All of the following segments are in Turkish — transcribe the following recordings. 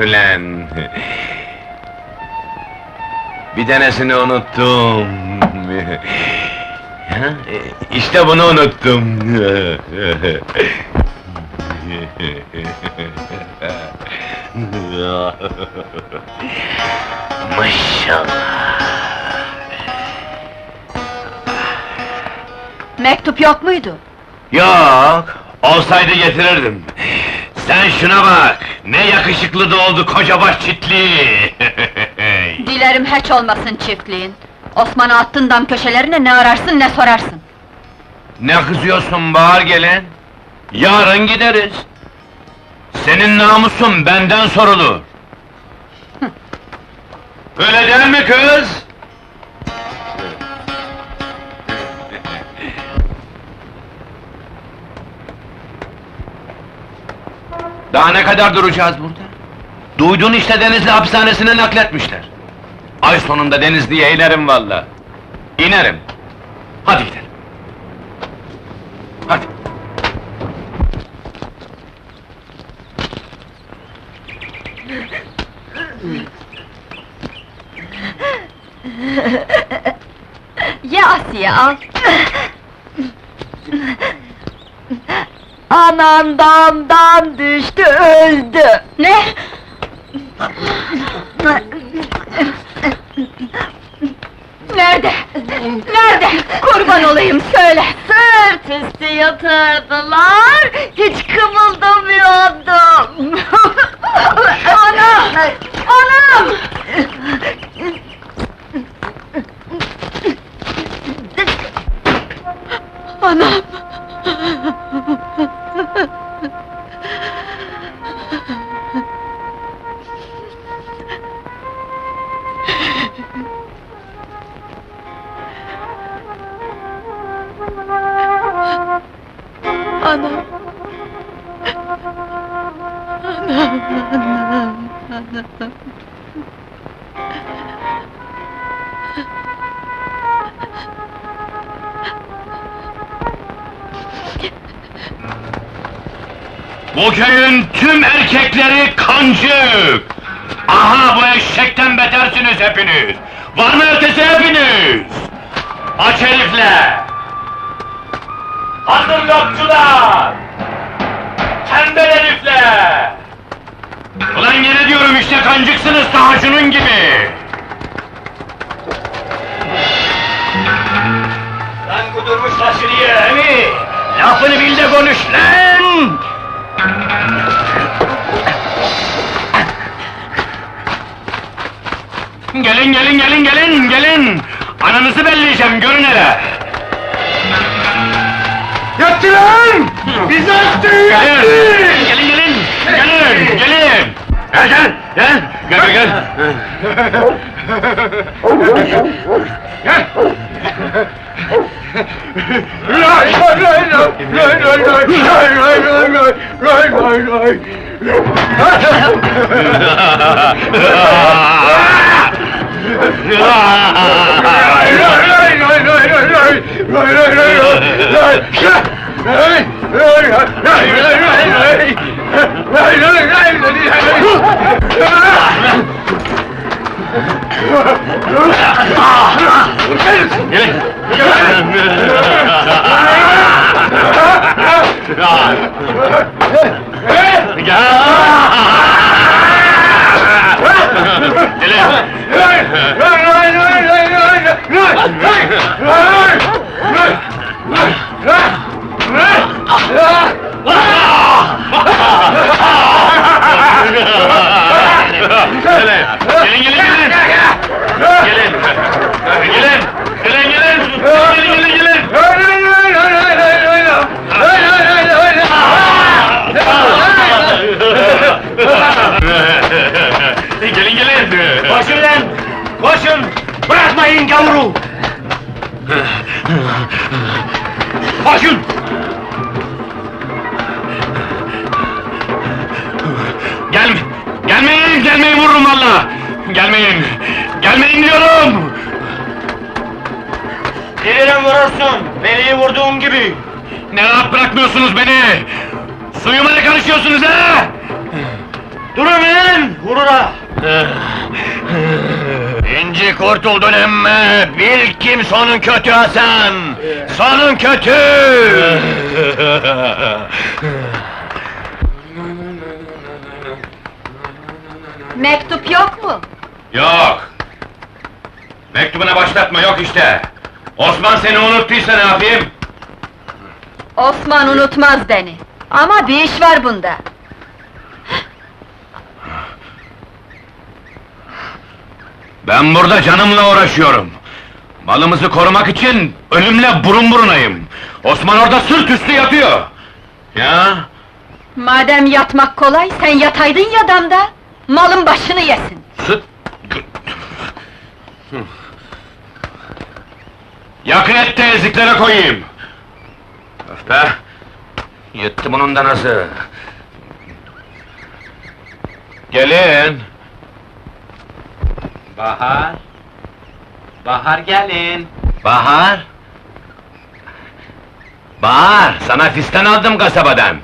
Ulan Bir tanesini unuttum. İşte bunu unuttum. Maşallah. Mektup yok muydu? Yok, olsaydı getirirdim. Sen şuna bak, ne yakışıklı da oldu koca baş çitliği. Dilerim hiç olmasın çiftliğin. Osman'ı attın dam köşelerine ne ararsın ne sorarsın. ne kızıyorsun bağır gelen? Yarın gideriz. Senin namusun benden sorulur. Öyle değil mi kız? Daha ne kadar duracağız burada? Duydun işte Denizli hapishanesine nakletmişler. Ay sonunda Denizli'ye inerim valla. İnerim. Hadi gidelim. Hadi. Ye Asiye al. Anan damdan düştü öldü. Ne? Nerede? Kurban olayım söyle! Sırt üstü yatırdılar, hiç kımıldamıyordum. Ana! Anam! Anam! Anam! Anam, anam, anam. Bu köyün tüm erkekleri kancık! Aha bu eşekten betersiniz hepiniz! Var mı ötesi hepiniz? Aç herifler! Hazır yokçular! Tembel herifler! Ulan yine diyorum işte kancıksınız daha şunun gibi! Lan kudurmuş fasulye emi! Lafını bil de konuş lan! Gelin gelin gelin gelin gelin! Ananızı belleyeceğim görün hele! Yattı lan! Biz yattı! Gelin! Gelin gelin! Gelin! Gelin! Gel gel! Gel! Gel gel! Gel! Lay lay lay lay lay lay lay lay lay lay lay lay lay Ah! Gelin, gelin, gelin! Gelin! Gelin! Gelin, gelin! Gelin, gelin, gelin! Gelin, gelin! Başım lan! Koşun! Bırakmayın gavuru! Koşun! Gelmeyin, gelmeyin vururum valla! Gelmeyin, gelmeyin diyorum! Birine vurursun, beni vurduğun gibi. Ne rahat bırakmıyorsunuz beni! Suyuma ne karışıyorsunuz ha? Durun lan, vurura. İnci kurtuldun emme! Bil kim sonun kötü Hasan! Sonun kötü! Mektup yok mu? yok! Mektubuna başlatma, yok işte! Osman seni unuttuysa ne yapayım? Osman unutmaz beni. Ama bir iş var bunda. Ben burada canımla uğraşıyorum. Malımızı korumak için ölümle burun burunayım. Osman orada sırt üstü yatıyor. Ya, Madem yatmak kolay, sen yataydın ya damda. Malın başını yesin. Yakın et de eziklere koyayım. Öfte! Yıttı bunun da nasıl? Gelin! Bahar. Bahar gelin. Bahar! Bahar, sana fistan aldım kasabadan.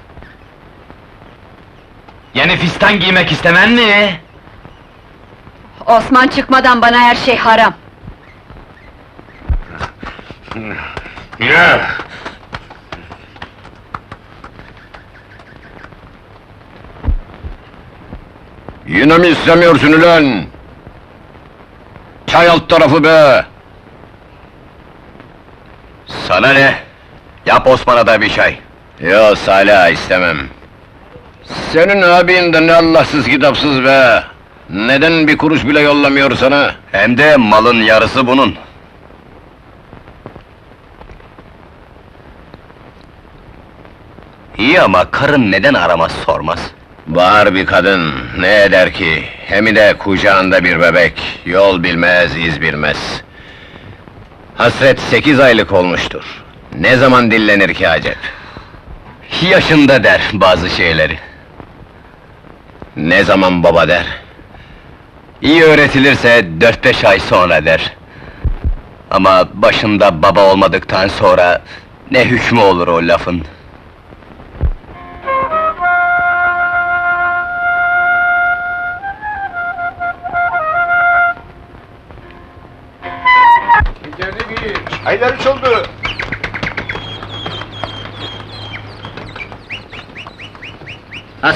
Yeni fistan giymek istemen mi? Osman çıkmadan bana her şey haram. Yürü! Yine mi istemiyorsun ulan? Çay alt tarafı be! Sana ne? Yap Osman'a da bir çay. Yo Salih istemem. Senin abin de ne Allahsız kitapsız be! Neden bir kuruş bile yollamıyor sana? Hem de malın yarısı bunun. İyi ama karın neden aramaz sormaz? Var bir kadın, ne eder ki? Hem de kucağında bir bebek, yol bilmez, iz bilmez. Hasret sekiz aylık olmuştur. Ne zaman dillenir ki acep? Yaşında der bazı şeyleri. Ne zaman baba der? İyi öğretilirse dört beş ay sonra der. Ama başında baba olmadıktan sonra ne hükmü olur o lafın? Aylar üç oldu.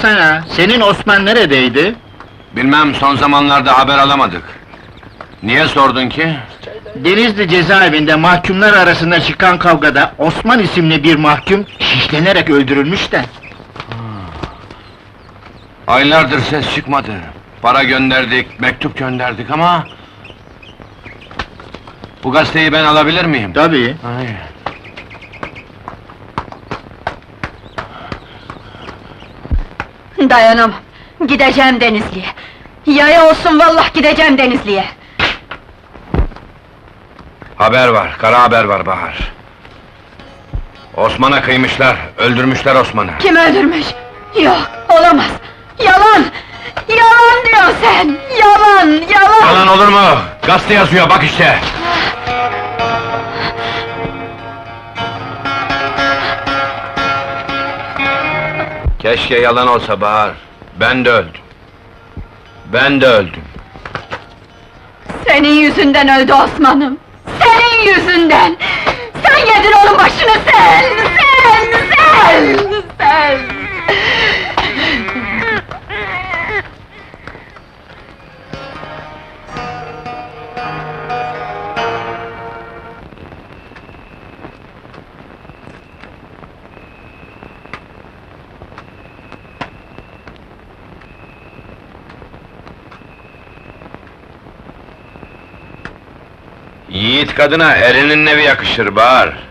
Ağa, senin Osman neredeydi? Bilmem, son zamanlarda haber alamadık. Niye sordun ki? Denizli cezaevinde mahkumlar arasında çıkan kavgada Osman isimli bir mahkum şişlenerek öldürülmüş de. Aylardır ses çıkmadı. Para gönderdik, mektup gönderdik ama... Bu gazeteyi ben alabilir miyim? Tabii. Ay. Dayanamam. Gideceğim Denizli'ye. Yaya olsun vallah gideceğim Denizli'ye. Haber var, kara haber var Bahar. Osman'a kıymışlar, öldürmüşler Osman'ı. Kim öldürmüş? Yok, olamaz. Yalan! Yalan diyor sen! Yalan, yalan! Yalan olur mu? Gazete yazıyor, bak işte! Keşke yalan olsa Bahar. Ben de öldüm. Ben de öldüm. Senin yüzünden öldü Osman'ım! Senin yüzünden! Sen yedin onun başını sen! Sen! Sen! Sen! Yiğit kadına erinin nevi yakışır Bahar.